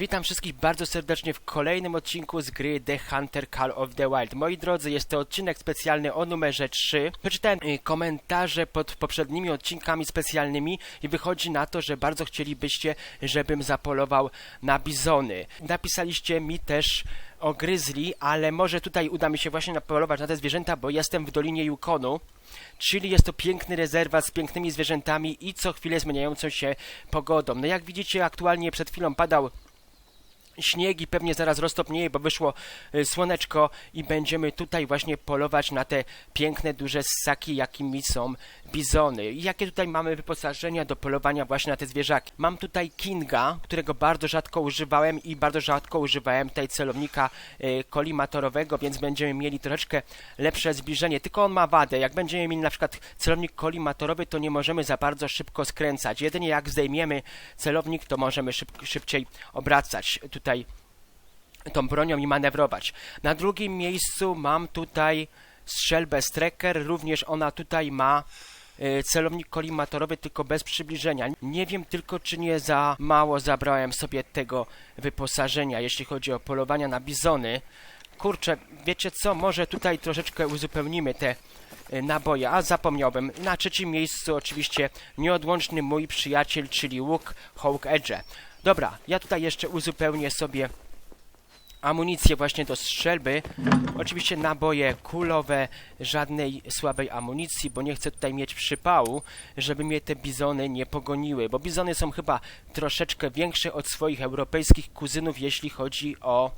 Witam wszystkich bardzo serdecznie w kolejnym odcinku z gry The Hunter Call of the Wild. Moi drodzy, jest to odcinek specjalny o numerze 3. Przeczytałem y, komentarze pod poprzednimi odcinkami specjalnymi i wychodzi na to, że bardzo chcielibyście, żebym zapolował na bizony. Napisaliście mi też o gryzli, ale może tutaj uda mi się właśnie napolować na te zwierzęta, bo jestem w Dolinie Yukonu. Czyli jest to piękny rezerwat z pięknymi zwierzętami i co chwilę zmieniającą się pogodą. No jak widzicie, aktualnie przed chwilą padał śnieg i pewnie zaraz roztopnieje, bo wyszło y, słoneczko i będziemy tutaj właśnie polować na te piękne, duże ssaki, jakimi są bizony. I jakie tutaj mamy wyposażenia do polowania właśnie na te zwierzaki? Mam tutaj Kinga, którego bardzo rzadko używałem i bardzo rzadko używałem tutaj celownika y, kolimatorowego, więc będziemy mieli troszeczkę lepsze zbliżenie. Tylko on ma wadę. Jak będziemy mieli na przykład celownik kolimatorowy, to nie możemy za bardzo szybko skręcać. Jedynie jak zdejmiemy celownik, to możemy szyb szybciej obracać tutaj tą bronią i manewrować. Na drugim miejscu mam tutaj strzelbę Strecker, również ona tutaj ma y, celownik kolimatorowy, tylko bez przybliżenia. Nie wiem tylko, czy nie za mało zabrałem sobie tego wyposażenia, jeśli chodzi o polowania na bizony. Kurczę, wiecie co, może tutaj troszeczkę uzupełnimy te y, naboje, a zapomniałbym. Na trzecim miejscu oczywiście nieodłączny mój przyjaciel, czyli łuk Hawk Edge. Dobra, ja tutaj jeszcze uzupełnię sobie amunicję właśnie do strzelby. Oczywiście naboje kulowe, żadnej słabej amunicji, bo nie chcę tutaj mieć przypału, żeby mnie te bizony nie pogoniły, bo bizony są chyba troszeczkę większe od swoich europejskich kuzynów, jeśli chodzi o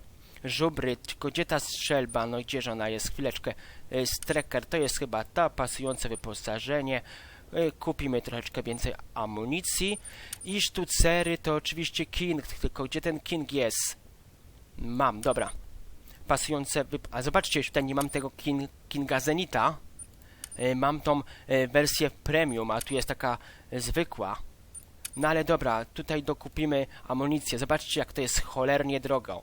żubry. Tylko gdzie ta strzelba? No gdzież ona jest? Chwileczkę. Y, Strecker to jest chyba ta pasujące wyposażenie. Y, Kupimy troszeczkę więcej amunicji. I sztucery to oczywiście King, tylko gdzie ten King jest? Mam, dobra. Pasujące. A zobaczcie, tutaj nie mam tego kin Kinga Zenita. E, mam tą e, wersję premium, a tu jest taka e, zwykła. No ale dobra, tutaj dokupimy amunicję. Zobaczcie, jak to jest cholernie drogo.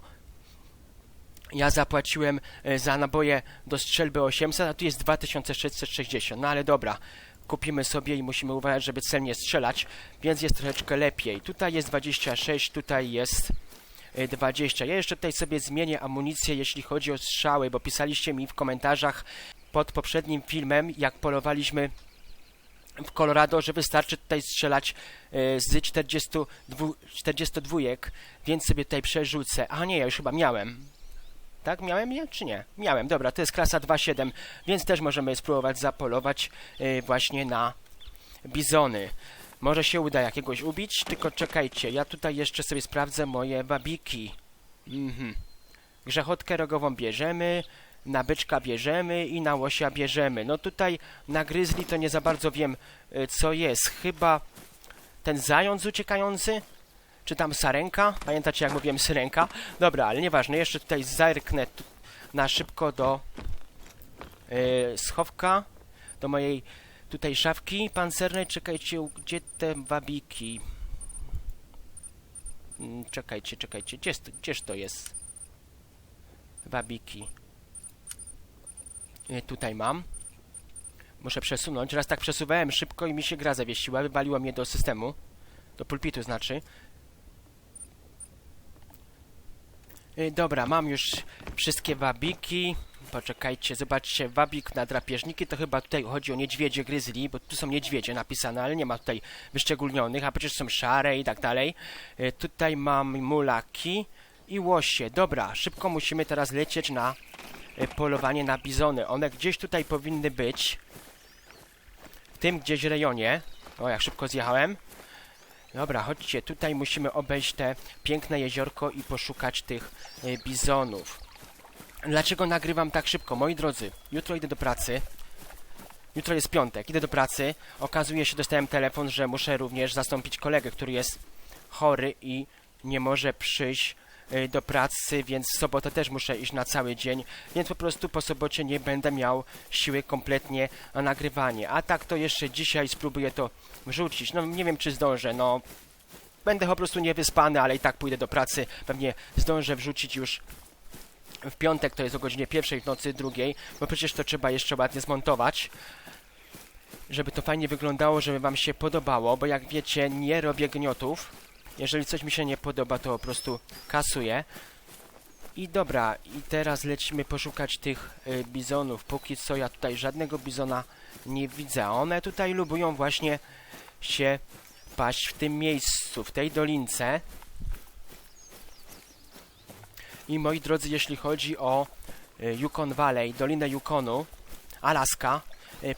Ja zapłaciłem e, za naboje do strzelby 800, a tu jest 2660. No ale dobra, kupimy sobie i musimy uważać, żeby celnie strzelać, więc jest troszeczkę lepiej. Tutaj jest 26, tutaj jest 20. Ja jeszcze tutaj sobie zmienię amunicję, jeśli chodzi o strzały, bo pisaliście mi w komentarzach pod poprzednim filmem, jak polowaliśmy w Colorado, że wystarczy tutaj strzelać e, z 42, 42, więc sobie tutaj przerzucę. A nie, ja już chyba miałem. Tak, miałem je, czy nie? Miałem, dobra, to jest klasa 2.7, więc też możemy spróbować zapolować e, właśnie na bizony. Może się uda jakiegoś ubić, tylko czekajcie, ja tutaj jeszcze sobie sprawdzę moje babiki. Mhm. Grzechotkę rogową bierzemy, na byczka bierzemy i na łosia bierzemy. No tutaj na gryzli to nie za bardzo wiem, y, co jest. Chyba ten zając uciekający? Czy tam sarenka? Pamiętacie jak mówiłem syrenka? Dobra, ale nieważne, jeszcze tutaj zerknę na szybko do yy, schowka, do mojej Tutaj szafki pancernej, czekajcie, gdzie te wabiki? Mm, czekajcie, czekajcie, gdzież, gdzież to jest? Wabiki. E, tutaj mam. Muszę przesunąć. Raz tak przesuwałem szybko i mi się gra zawiesiła. Wywaliła mnie do systemu. Do pulpitu znaczy. E, dobra, mam już wszystkie wabiki. Poczekajcie, zobaczcie, wabik na drapieżniki, to chyba tutaj chodzi o niedźwiedzie gryzli, bo tu są niedźwiedzie napisane, ale nie ma tutaj wyszczególnionych, a przecież są szare i tak dalej. E, tutaj mam mulaki i łosie. Dobra, szybko musimy teraz lecieć na e, polowanie na bizony. One gdzieś tutaj powinny być. W tym gdzieś rejonie. O, jak szybko zjechałem. Dobra, chodźcie, tutaj musimy obejść te piękne jeziorko i poszukać tych e, bizonów. Dlaczego nagrywam tak szybko? Moi drodzy, jutro idę do pracy. Jutro jest piątek, idę do pracy. Okazuje się, dostałem telefon, że muszę również zastąpić kolegę, który jest chory i nie może przyjść y, do pracy, więc w sobotę też muszę iść na cały dzień, więc po prostu po sobocie nie będę miał siły kompletnie na nagrywanie. A tak to jeszcze dzisiaj spróbuję to wrzucić. No nie wiem czy zdążę, no będę po prostu niewyspany, ale i tak pójdę do pracy. Pewnie zdążę wrzucić już w piątek to jest o godzinie pierwszej w nocy, drugiej, bo przecież to trzeba jeszcze ładnie zmontować, żeby to fajnie wyglądało, żeby wam się podobało, bo jak wiecie, nie robię gniotów, Jeżeli coś mi się nie podoba, to po prostu kasuję. I dobra, i teraz lecimy poszukać tych y, bizonów. Póki co ja tutaj żadnego bizona nie widzę. One tutaj lubują właśnie się paść w tym miejscu, w tej dolince. I moi drodzy, jeśli chodzi o y, Yukon Valley, Dolinę Yukonu, Alaska,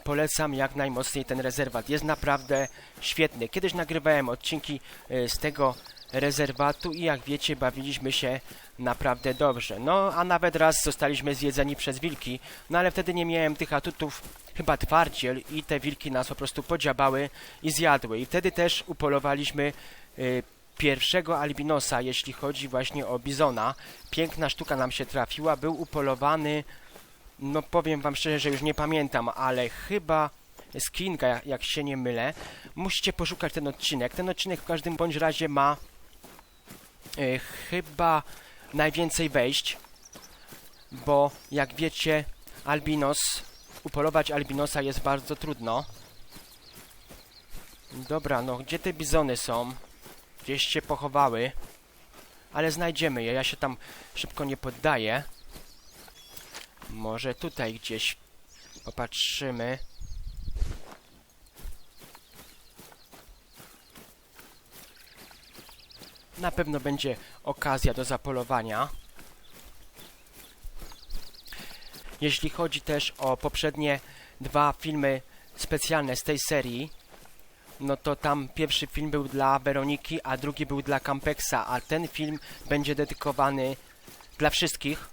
polecam jak najmocniej ten rezerwat. Jest naprawdę świetny. Kiedyś nagrywałem odcinki y, z tego rezerwatu i jak wiecie, bawiliśmy się naprawdę dobrze. No, a nawet raz zostaliśmy zjedzeni przez wilki, no ale wtedy nie miałem tych atutów, chyba twardziel i te wilki nas po prostu podziabały i zjadły. I wtedy też upolowaliśmy y, pierwszego albinosa, jeśli chodzi właśnie o bizona. Piękna sztuka nam się trafiła, był upolowany, no powiem wam szczerze, że już nie pamiętam, ale chyba z Kinga, jak się nie mylę. Musicie poszukać ten odcinek. Ten odcinek w każdym bądź razie ma y, chyba najwięcej wejść, bo jak wiecie, albinos, upolować albinosa jest bardzo trudno. Dobra, no gdzie te bizony są? Gdzieś się pochowały, ale znajdziemy je. Ja się tam szybko nie poddaję. Może tutaj gdzieś popatrzymy. Na pewno będzie okazja do zapolowania. Jeśli chodzi też o poprzednie dwa filmy specjalne z tej serii, no to tam pierwszy film był dla Weroniki, a drugi był dla Campexa, a ten film będzie dedykowany dla wszystkich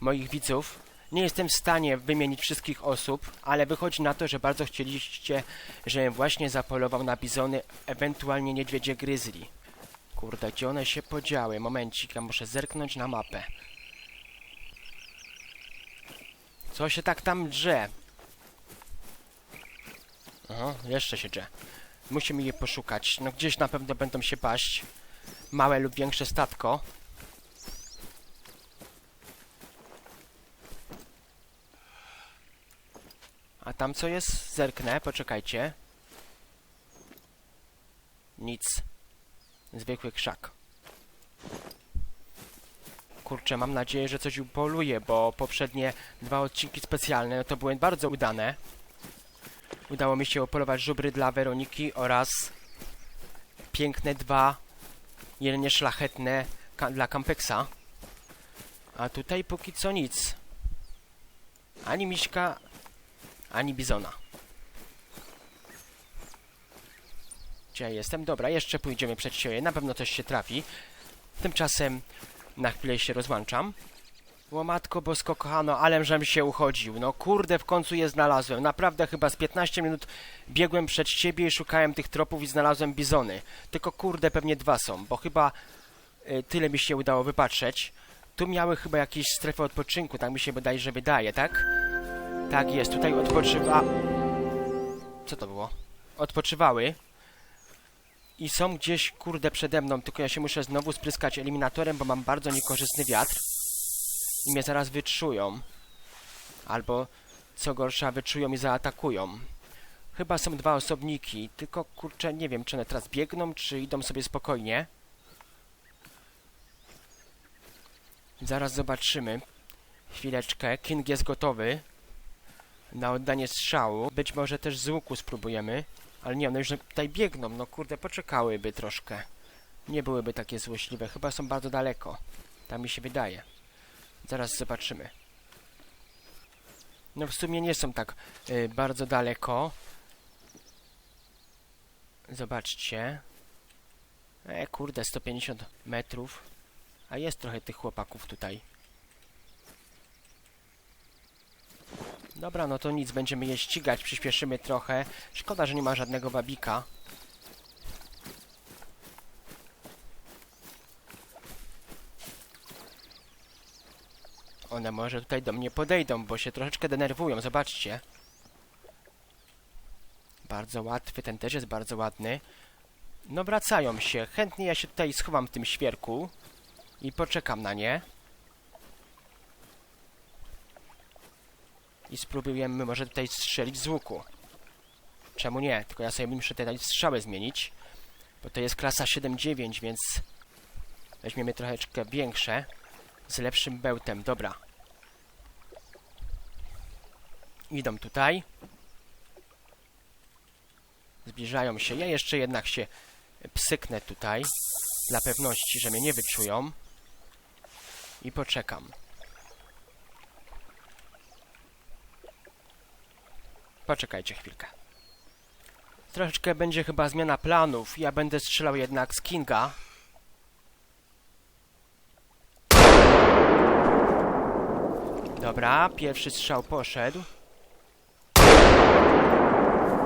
moich widzów. Nie jestem w stanie wymienić wszystkich osób, ale wychodzi na to, że bardzo chcieliście, żebym właśnie zapolował na bizony, ewentualnie niedźwiedzie gryzli. Kurde, gdzie one się podziały? Momencik, ja muszę zerknąć na mapę. Co się tak tam drze? Aha, jeszcze się drze. Musimy je poszukać. No gdzieś na pewno będą się paść. Małe lub większe statko. A tam co jest? Zerknę, poczekajcie. Nic. Zwykły krzak. Kurczę, mam nadzieję, że coś upoluje, bo poprzednie dwa odcinki specjalne to były bardzo udane. Udało mi się upolować żubry dla Weroniki oraz piękne dwa jelenie szlachetne ka dla Campexa. A tutaj póki co nic. Ani miśka, ani bizona. Gdzie ja jestem? Dobra, jeszcze pójdziemy przed siebie. Na pewno coś się trafi. Tymczasem na chwilę się rozłączam. Łomatko bosko kochano, alem żem się uchodził. No kurde, w końcu je znalazłem. Naprawdę chyba z 15 minut biegłem przed ciebie i szukałem tych tropów i znalazłem bizony. Tylko kurde, pewnie dwa są, bo chyba y, tyle mi się udało wypatrzeć. Tu miały chyba jakieś strefy odpoczynku, tak mi się bodajże wydaje, tak? Tak jest, tutaj odpoczywa... Co to było? Odpoczywały. I są gdzieś, kurde, przede mną, tylko ja się muszę znowu spryskać eliminatorem, bo mam bardzo niekorzystny wiatr. I mnie zaraz wyczują. Albo, co gorsza, wyczują i zaatakują. Chyba są dwa osobniki, tylko kurczę, nie wiem, czy one teraz biegną, czy idą sobie spokojnie. Zaraz zobaczymy. Chwileczkę, King jest gotowy na oddanie strzału. Być może też z łuku spróbujemy. Ale nie, one już tutaj biegną, no kurde, poczekałyby troszkę. Nie byłyby takie złośliwe, chyba są bardzo daleko. Tak mi się wydaje. Zaraz zobaczymy. No w sumie nie są tak y, bardzo daleko. Zobaczcie. E, kurde, 150 metrów. A jest trochę tych chłopaków tutaj. Dobra, no to nic, będziemy je ścigać, przyspieszymy trochę. Szkoda, że nie ma żadnego wabika. One może tutaj do mnie podejdą, bo się troszeczkę denerwują, zobaczcie. Bardzo łatwy, ten też jest bardzo ładny. No wracają się, chętnie ja się tutaj schowam w tym świerku i poczekam na nie. I spróbujemy może tutaj strzelić z łuku. Czemu nie? Tylko ja sobie muszę tutaj strzały zmienić. Bo to jest klasa 7-9, więc weźmiemy troszeczkę większe. Z lepszym bełtem, dobra. Idą tutaj. Zbliżają się. Ja jeszcze jednak się psyknę tutaj. Dla pewności, że mnie nie wyczują. I poczekam. Poczekajcie chwilkę. Troszeczkę będzie chyba zmiana planów. Ja będę strzelał jednak z Kinga. Dobra, pierwszy strzał poszedł.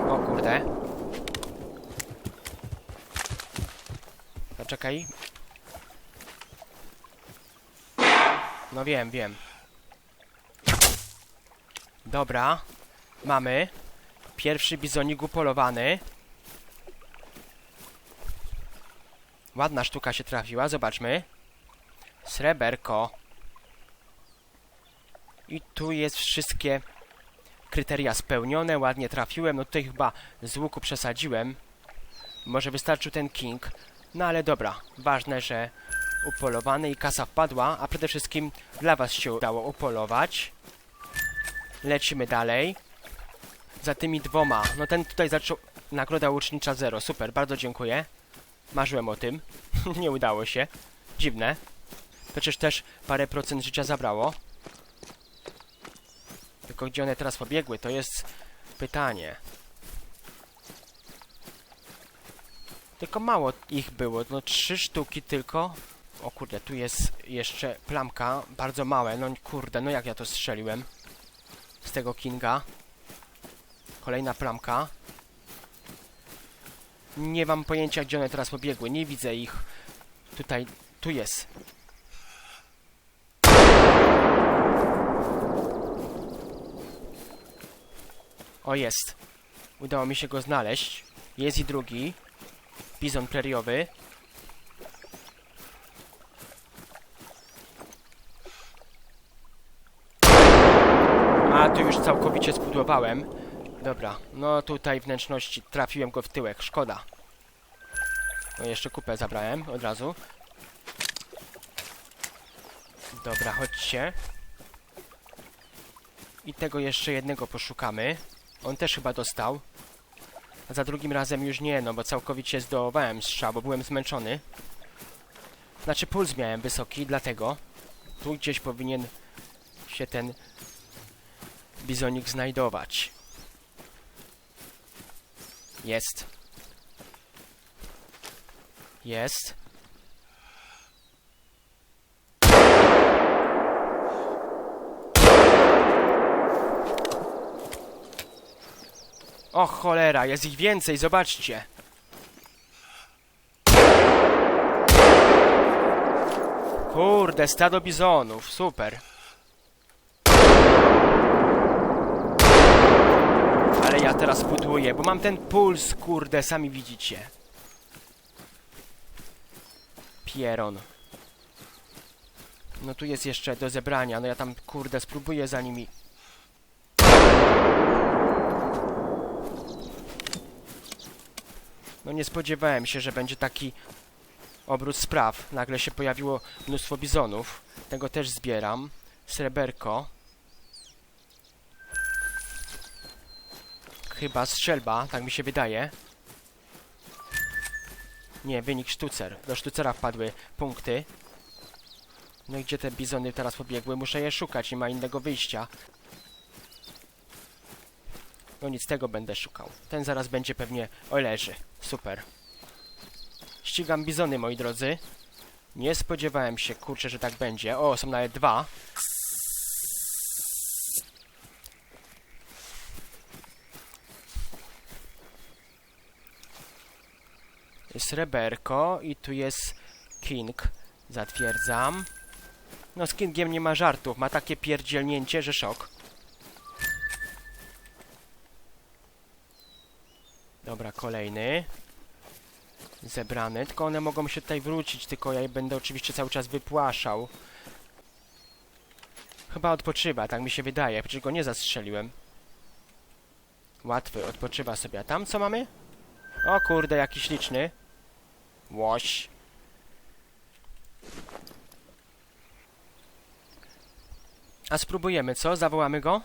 O kurde. Poczekaj. No wiem, wiem. Dobra. Mamy. Pierwszy bizonik upolowany. Ładna sztuka się trafiła, zobaczmy. Sreberko. I tu jest wszystkie kryteria spełnione, ładnie trafiłem. No tutaj chyba z łuku przesadziłem. Może wystarczył ten king. No ale dobra, ważne, że upolowany i kasa wpadła, a przede wszystkim dla was się udało upolować. Lecimy dalej. Za tymi dwoma, no ten tutaj zaczął... Nagroda łucznicza 0, super, bardzo dziękuję. Marzyłem o tym. Nie udało się. Dziwne. Przecież też parę procent życia zabrało. Tylko gdzie one teraz pobiegły, to jest pytanie. Tylko mało ich było, no trzy sztuki tylko. O kurde, tu jest jeszcze plamka, bardzo małe, no kurde, no jak ja to strzeliłem. Z tego Kinga. Kolejna plamka. Nie mam pojęcia, gdzie one teraz pobiegły, nie widzę ich. Tutaj, tu jest. O, jest. Udało mi się go znaleźć. Jest i drugi. Bizon preriowy. A, tu już całkowicie spudłowałem. Dobra, no tutaj wnętrzności trafiłem go w tyłek, szkoda. No jeszcze kupę zabrałem od razu. Dobra, chodźcie. I tego jeszcze jednego poszukamy. On też chyba dostał. A za drugim razem już nie, no bo całkowicie zdołowałem strzał, bo byłem zmęczony. Znaczy puls miałem wysoki, dlatego tu gdzieś powinien się ten bizonik znajdować. Jest. Jest. O cholera, jest ich więcej, zobaczcie. Kurde, stado bizonów, super. Ale ja teraz buduję, bo mam ten puls, kurde, sami widzicie. Pieron. No tu jest jeszcze do zebrania, no ja tam, kurde, spróbuję za nimi No nie spodziewałem się, że będzie taki obrót spraw. Nagle się pojawiło mnóstwo bizonów. Tego też zbieram. Sreberko. Chyba strzelba, tak mi się wydaje. Nie, wynik sztucer. Do sztucera wpadły punkty. No i gdzie te bizony teraz pobiegły? Muszę je szukać, nie ma innego wyjścia. No nic, tego będę szukał. Ten zaraz będzie pewnie... O, leży. Super. Ścigam bizony, moi drodzy. Nie spodziewałem się, kurczę, że tak będzie. O, są nawet dwa. Jest Reberko i tu jest King. Zatwierdzam. No z Kingiem nie ma żartów. Ma takie pierdzielnięcie, że szok. Dobra, kolejny. Zebrany. Tylko one mogą się tutaj wrócić, tylko ja je będę oczywiście cały czas wypłaszał. Chyba odpoczywa, tak mi się wydaje. Przecież go nie zastrzeliłem. Łatwy, odpoczywa sobie. A tam co mamy? O kurde, jaki śliczny. Łoś. A spróbujemy, co? Zawołamy go?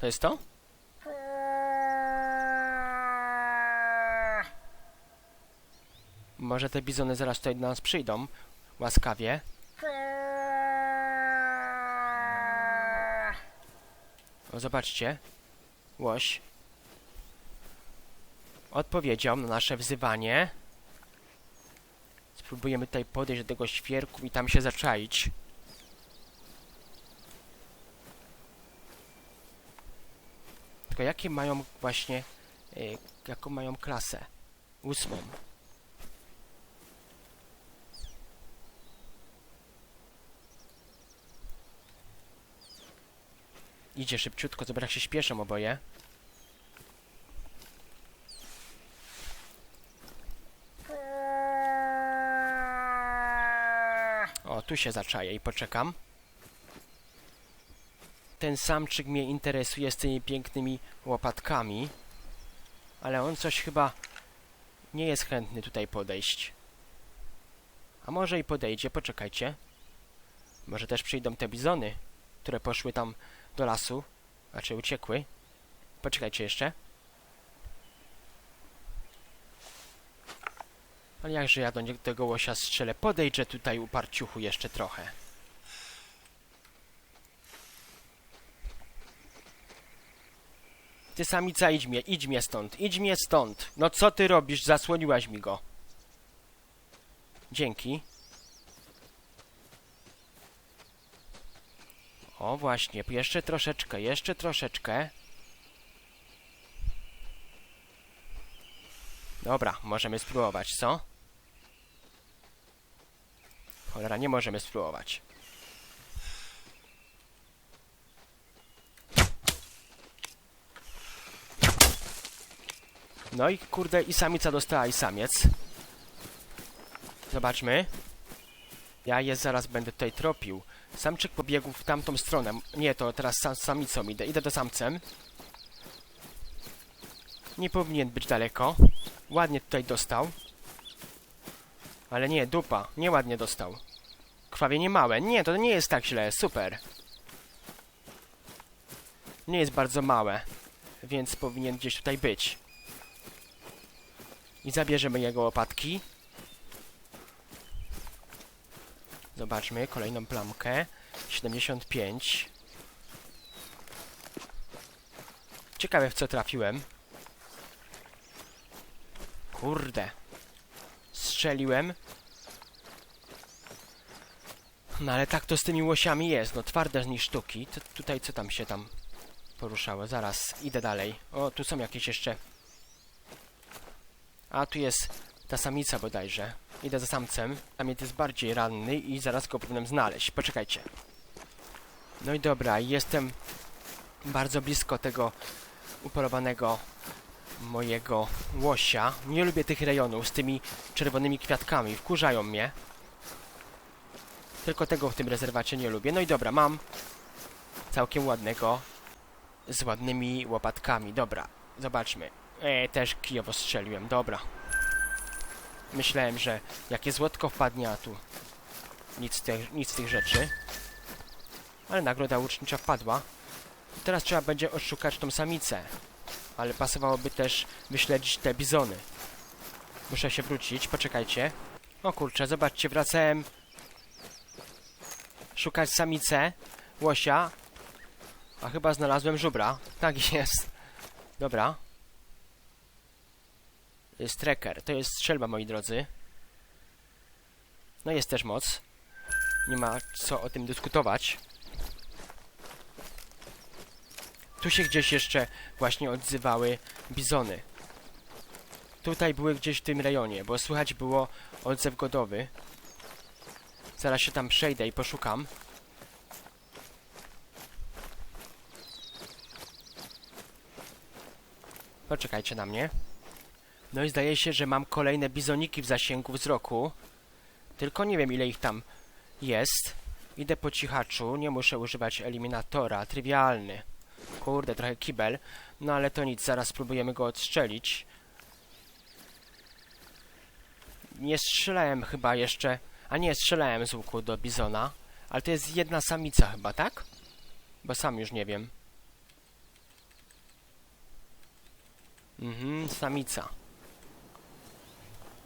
To jest to? Może te bizony zaraz tutaj do nas przyjdą. Łaskawie. O, zobaczcie. Łoś. Odpowiedział na nasze wzywanie. Spróbujemy tutaj podejść do tego świerku i tam się zaczaić. Tylko jakie mają właśnie... Y, jaką mają klasę? Ósmą. Idzie szybciutko, zobacz jak się śpieszą oboje. O, tu się zaczaję i poczekam. Ten samczyk mnie interesuje z tymi pięknymi łopatkami. Ale on coś chyba nie jest chętny tutaj podejść. A może i podejdzie, poczekajcie. Może też przyjdą te bizony, które poszły tam do lasu. Znaczy uciekły. Poczekajcie jeszcze. Ale jakże ja do nie- tego łosia strzelę? Podejdźże tutaj uparciuchu jeszcze trochę. Ty samica, idź mnie, idź mnie stąd, idź mnie stąd. No co ty robisz? Zasłoniłaś mi go. Dzięki. O właśnie, jeszcze troszeczkę, jeszcze troszeczkę. Dobra, możemy spróbować, co? Cholera, nie możemy spróbować. No i kurde, i samica dostała, i samiec. Zobaczmy. Ja je zaraz będę tutaj tropił. Samczyk pobiegł w tamtą stronę. Nie, to teraz sam, samicą idę. Idę do samcem. Nie powinien być daleko. Ładnie tutaj dostał. Ale nie, dupa. Nieładnie dostał. Krwawienie małe. Nie, to nie jest tak źle. Super. Nie jest bardzo małe. Więc powinien gdzieś tutaj być. I zabierzemy jego łopatki. Zobaczmy, kolejną plamkę. 75. Ciekawe w co trafiłem. Kurde. Strzeliłem. No ale tak to z tymi łosiami jest, no twarde niż sztuki. To tutaj co tam się tam poruszało? Zaraz, idę dalej. O, tu są jakieś jeszcze... A, tu jest ta samica bodajże. Idę za samcem. Samiec jest bardziej ranny i zaraz go powinienem znaleźć. Poczekajcie. No i dobra, jestem bardzo blisko tego upolowanego mojego łosia. Nie lubię tych rejonów z tymi czerwonymi kwiatkami. Wkurzają mnie. Tylko tego w tym rezerwacie nie lubię. No i dobra, mam całkiem ładnego z ładnymi łopatkami. Dobra, zobaczmy. E, też kijowo strzeliłem. Dobra. Myślałem, że jakie złotko wpadnie, a tu nic tych, nic z tych rzeczy. Ale nagroda łucznicza wpadła. I teraz trzeba będzie odszukać tą samicę. Ale pasowałoby też wyśledzić te bizony. Muszę się wrócić, poczekajcie. O kurczę, zobaczcie, wracałem szukać samicę, łosia. A chyba znalazłem żubra. Tak jest. Dobra. Jest tracker. To jest strzelba, moi drodzy. No jest też moc. Nie ma co o tym dyskutować. Tu się gdzieś jeszcze właśnie odzywały bizony. Tutaj były gdzieś w tym rejonie, bo słychać było odzew godowy. Zaraz się tam przejdę i poszukam. Poczekajcie na mnie. No i zdaje się, że mam kolejne bizoniki w zasięgu wzroku. Tylko nie wiem ile ich tam jest. Idę po cichaczu, nie muszę używać eliminatora, trywialny. Kurde, trochę kibel. No ale to nic, zaraz spróbujemy go odstrzelić. Nie strzelałem chyba jeszcze... A nie, strzelałem z łuku do bizona. Ale to jest jedna samica chyba, tak? Bo sam już nie wiem. Mhm, samica.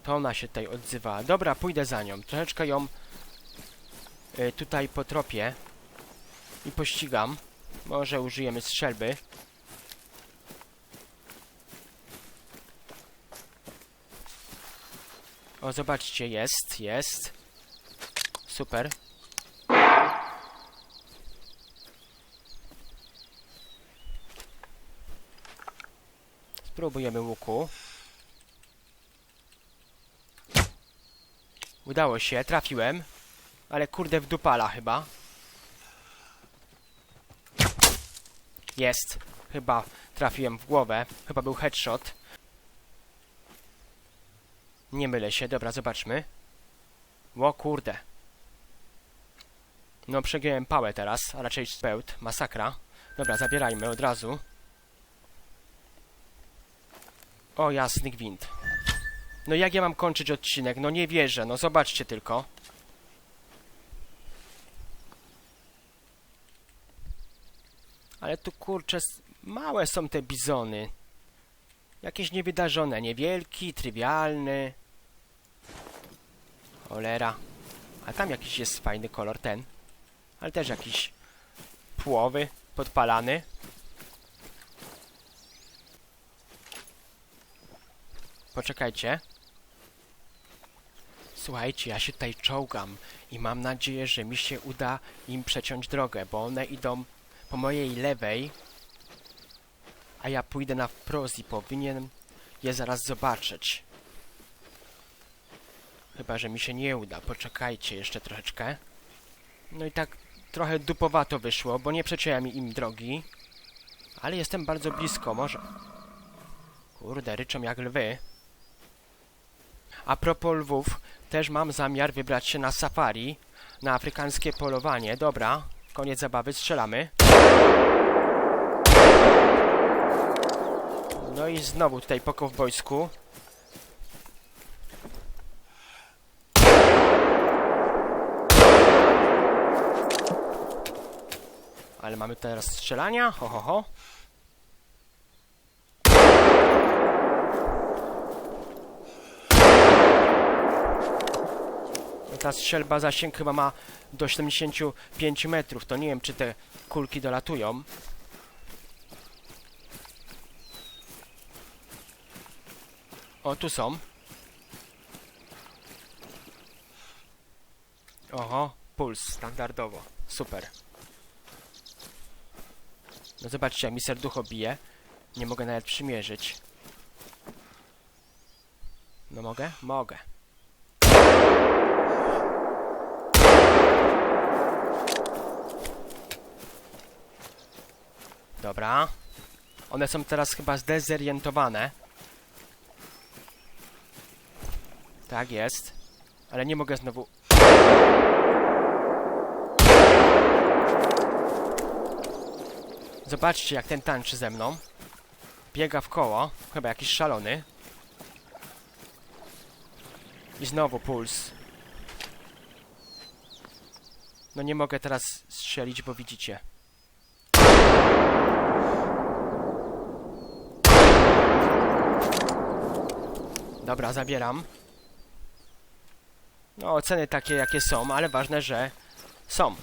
To ona się tutaj odzywała. Dobra, pójdę za nią. Troszeczkę ją y, tutaj potropię i pościgam. Może użyjemy strzelby. O, zobaczcie, jest, jest. Super. Spróbujemy łuku. Udało się, trafiłem. Ale kurde w dupala chyba. Jest. Chyba trafiłem w głowę. Chyba był headshot. Nie mylę się, dobra, zobaczmy. Ło kurde. No przegiąłem pałę teraz, a raczej spełt. Masakra. Dobra, zabierajmy od razu. O jasny gwint. No jak ja mam kończyć odcinek? No nie wierzę, no zobaczcie tylko. Ale tu kurczę, małe są te bizony. Jakieś niewydarzone, niewielki, trywialny. Cholera. A tam jakiś jest fajny kolor, ten. Ale też jakiś płowy, podpalany. Poczekajcie. Słuchajcie, ja się tutaj czołgam i mam nadzieję, że mi się uda im przeciąć drogę, bo one idą po mojej lewej, a ja pójdę na wprost i powinien je zaraz zobaczyć. Chyba, że mi się nie uda. Poczekajcie jeszcze troszeczkę. No i tak trochę dupowato wyszło, bo nie przeciąłem im drogi. Ale jestem bardzo blisko, może... Kurde, ryczą jak lwy. A propos lwów, też mam zamiar wybrać się na safari, na afrykańskie polowanie. Dobra, koniec zabawy, strzelamy. No i znowu tutaj po kowbojsku. Ale mamy teraz strzelania, ho ho ho. No Ta strzelba zasięg chyba ma do 75 metrów, to nie wiem czy te kulki dolatują. O, tu są. Oho, puls, standardowo. Super. No zobaczcie, jak mi serducho bije. Nie mogę nawet przymierzyć. No mogę? Mogę. Dobra. One są teraz chyba zdezorientowane. Tak jest. Ale nie mogę znowu... Zobaczcie, jak ten tańczy ze mną. Biega w koło. Chyba jakiś szalony. I znowu puls. No nie mogę teraz strzelić, bo widzicie. Dobra, zabieram. No, oceny takie jakie są, ale ważne, że są.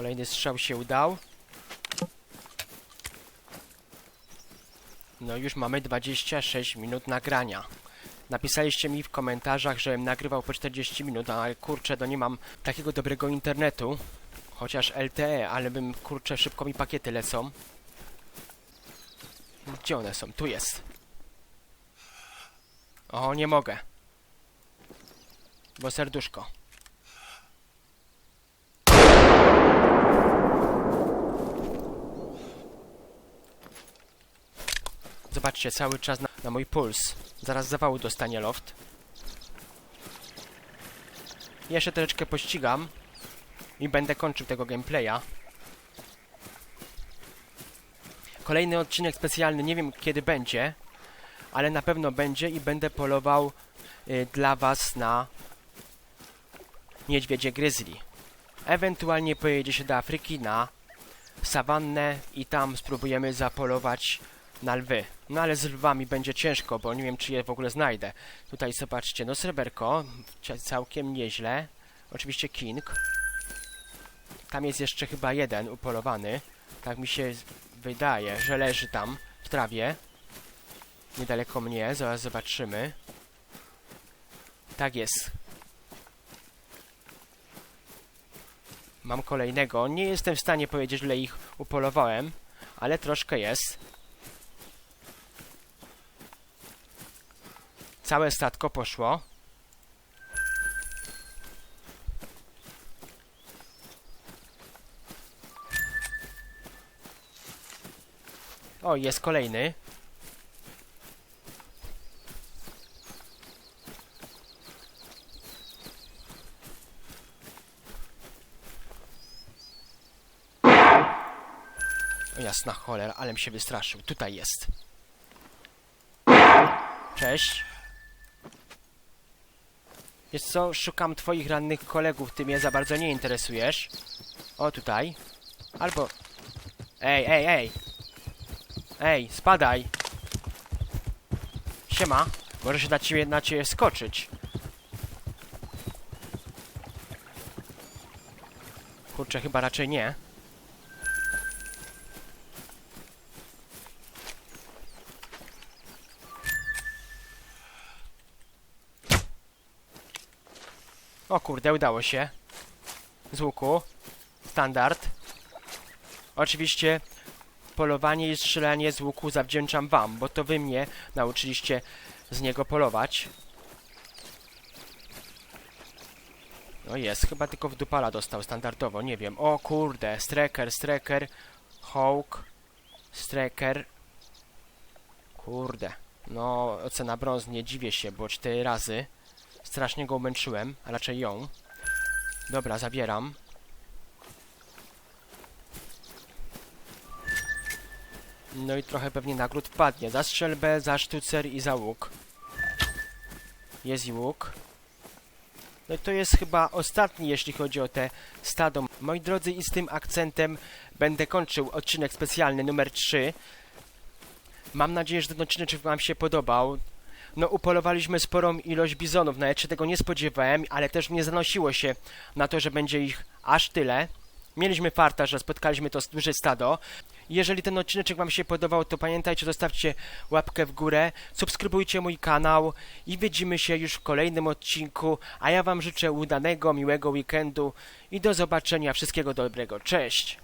Kolejny strzał się udał. No już mamy 26 minut nagrania. Napisaliście mi w komentarzach, żebym nagrywał po 40 minut, ale kurczę, to nie mam takiego dobrego internetu. Chociaż LTE, ale bym, kurczę, szybko mi pakiety lecą. Gdzie one są? Tu jest. O, nie mogę. Bo serduszko. Zobaczcie, cały czas na, na mój puls. Zaraz zawału dostanie loft. Jeszcze troszeczkę pościgam i będę kończył tego gameplaya. Kolejny odcinek specjalny, nie wiem kiedy będzie, ale na pewno będzie i będę polował y, dla Was na niedźwiedzie grizzly. Ewentualnie pojedzie się do Afryki na sawannę i tam spróbujemy zapolować na lwy. No ale z lwami będzie ciężko, bo nie wiem czy je w ogóle znajdę. Tutaj zobaczcie, no sreberko, całkiem nieźle. Oczywiście king. Tam jest jeszcze chyba jeden upolowany. Tak mi się wydaje, że leży tam w trawie. Niedaleko mnie, zaraz zobaczymy. Tak jest. Mam kolejnego. Nie jestem w stanie powiedzieć, ile ich upolowałem, ale troszkę jest. Całe statko poszło. O, jest kolejny. O jasna cholera, ale mi się wystraszył. Tutaj jest. Cześć. Wiesz co, szukam twoich rannych kolegów, ty mnie za bardzo nie interesujesz. O, tutaj. Albo... Ej, ej, ej! Ej, spadaj! Siema. Może się na ciebie, na ciebie skoczyć. Kurczę, chyba raczej nie. O kurde, udało się. Z łuku. Standard. Oczywiście polowanie i strzelanie z łuku zawdzięczam wam, bo to wy mnie nauczyliście z niego polować. No jest, chyba tylko w dupala dostał standardowo, nie wiem. O kurde, streker, streker, hawk, streker. Kurde. No, ocena brąz, nie dziwię się, bo cztery razy. Strasznie go umęczyłem, a raczej ją. Dobra, zabieram. No i trochę pewnie nagród wpadnie. Za strzelbę, za sztucer i za łuk. Jest i łuk. No i to jest chyba ostatni, jeśli chodzi o te stado. Moi drodzy, i z tym akcentem będę kończył odcinek specjalny numer 3. Mam nadzieję, że ten odcinek Wam się podobał. No, upolowaliśmy sporą ilość bizonów, nawet się tego nie spodziewałem, ale też nie zanosiło się na to, że będzie ich aż tyle. Mieliśmy farta, że spotkaliśmy to duże stado. Jeżeli ten odcinek Wam się podobał, to pamiętajcie, zostawcie łapkę w górę, subskrybujcie mój kanał i widzimy się już w kolejnym odcinku, a ja Wam życzę udanego, miłego weekendu i do zobaczenia, wszystkiego dobrego, cześć!